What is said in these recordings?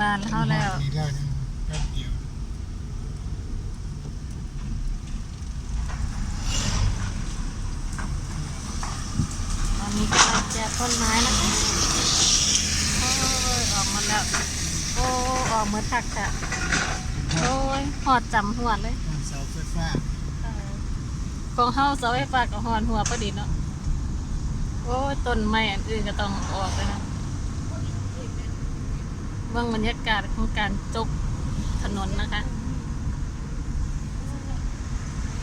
บ้านเขาแล้ว นี่แล้วยังแป๊บเดียวตอนนี้กำลังแจกต้นไม้นะคะโอ้ยออกมาแล้ว โอ้ออกเหมือนทักค่ะโอ้ยหอดจำหัวเลยบ้านเสาไฟฟ้าเออของเฮาเสาไฟฟ้ากับหอนหัวประดิษฐ์เนาะ โอ้ยต้นไม้อันอื่นก็ต้องออกเลยนะ เบื้องบรรยากาศของการจกถนนนะคะ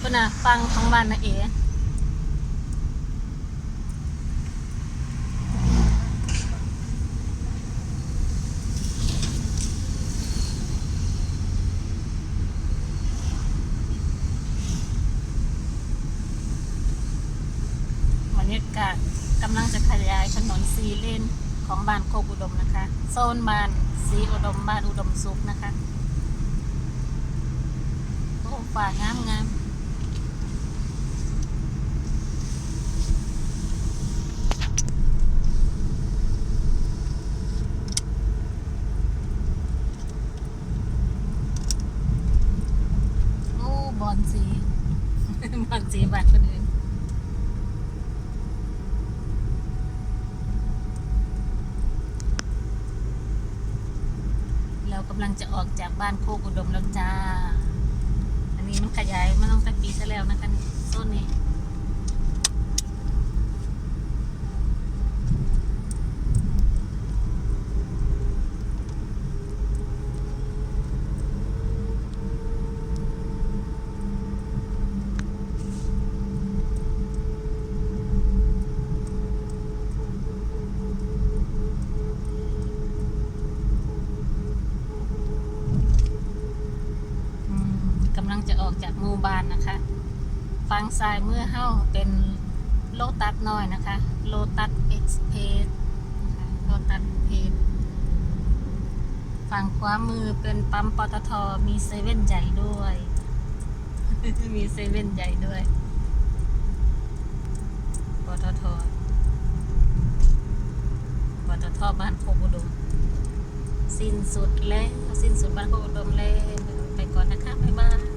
ก็น่ะฟังของบ้านนะเอ๋บรรยากาศกำลังจะขยายถนนซีเลนของบ้านโคกุดมนะคะ โซนบ้าน สีอุดมบ้านอุดมสุขนะคะโอ้ป่างามงามโอ้บอนสี บอนสีบ้านคนอื่น เรา กำลังจะออกจากบ้านโคกอุดมแล้วจ้า อันนี้มันขยายมาตั้งแต่ปีที่แล้วนะคะโซนนี้ อืมกำ ลังจะออกจากหมู่บ้านนะคะ ฟังซ้ายเมื่อเฮ้าเป็นโลตัสน้อยนะคะ โลตัสเอ็กซ์เพสโลตัสเพสฝั่งขวามือเป็นปั๊มปตทมีเซเว่นใหญ่ด้วย มีเซเว่นใหญ่ด้วย ปตท ปตทบ้านโคกอุดม สิ้นสุดแล้วสิ้นสุดบ้านโคกอุดมแล้วไปก่อนนะคะ บ๊ายบาย